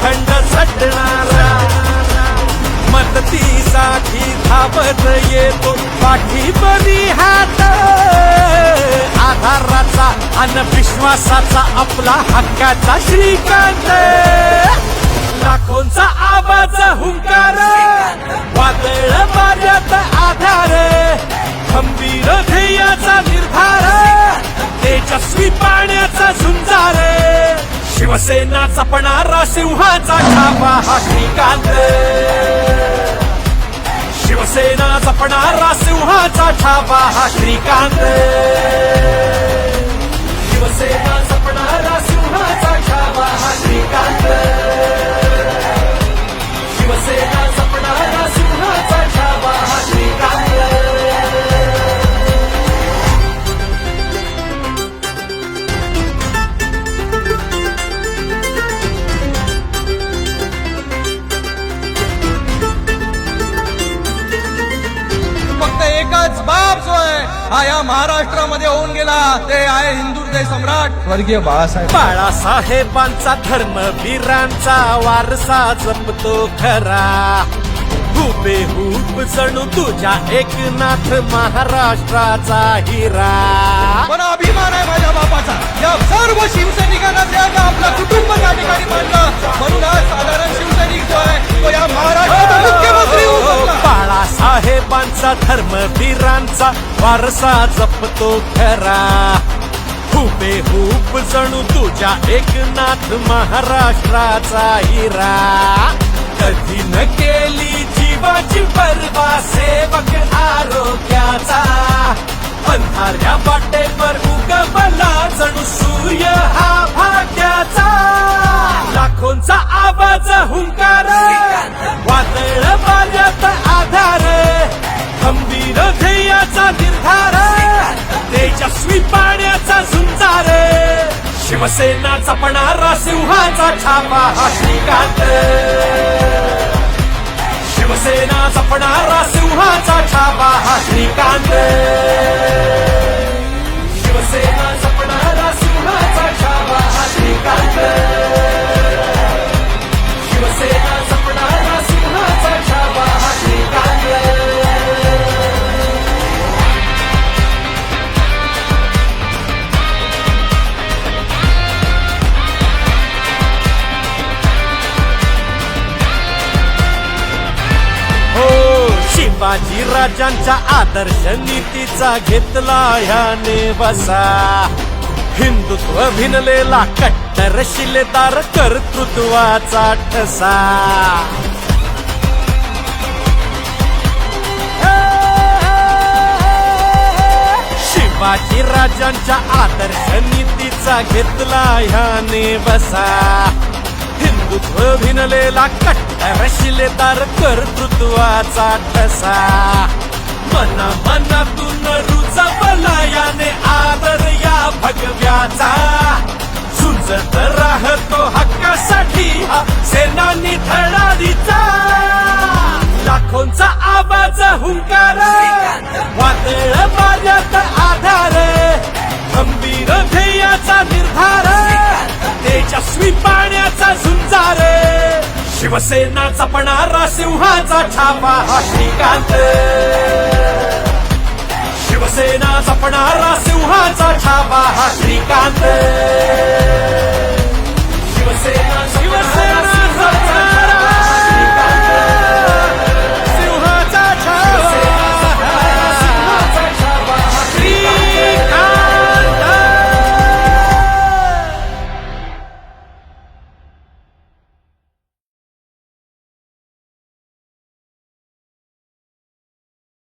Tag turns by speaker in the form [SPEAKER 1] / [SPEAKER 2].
[SPEAKER 1] खंड सटणारा. मदतीसाठी धावत येतो पाठीपणी हात. आधाराचा आणि विश्वासाचा आपला हक्काचा श्रीकांत. लाखोंचा आवाज हुंकार. वादळ मार्यात आधार. खंबीर ध्येयाचा निर्धार. तेजस्वी पाण्याचा झुंजार. शिवसेना जपणारा सिंहाचा छापा हा श्रीकांत. शिवसेना जपणारा सिंहाचा छापा हा श्रीकांत. शिवसेना हा
[SPEAKER 2] या महाराष्ट्रामध्ये होऊन गेला. ते आहे हिंदुहृदय सम्राट. स्वर्गीय बाळासाहेब.
[SPEAKER 1] बाळासाहेबांचा धर्मवीरांचा वारसा जपतो खरा. हुबेहूब जणू तुझ्या एकनाथ महाराष्ट्राचा हिरा.
[SPEAKER 2] पण अभिमान आहे माझ्या बापाचा. या सर्व शिवसैनिकांना आपलं कुटुंब
[SPEAKER 1] धर्मवीरांचा वारसा जपतो खरा. हुबे हुबेहूब जणू तुझ्या एकनाथ महाराष्ट्राचा हिरा. कधी न केली जीवाची परवा सेवक आरोग्याचा. अंधाऱ्या वाटेवर उगमला शिवसेना जपणारा सिंहाचा छापा हा श्रीकांत. शिवसेना जपणारा सिंहाचा छापा हा श्रीकांत. शिवाजी राजांच्या आदर्श नीतीचा घेतला ह्याने बसा हिंदुत्व भिनलेला कट्टर शिलेदार कर्तृत्वाचा ठसा. शिवाजी राजांच्या आदर्श नीतीचा घेतला ह्याने बसा हिंदुत्व भिनलेला कट्टर शिलेदार कर्तृत्वाचा ठसा. मना मनातून रुजवला याने आदर या भगव्याचा. झुंजत राहतो हक्कासाठी हा सेनानी धडाडीचा लाखोंचा आवाज हुंकारा. शिवसेना जपणारा सिंहाचा छापा हा श्रीकांत शिवसेना जपणारा सिंहाचा छापा हा श्रीकांत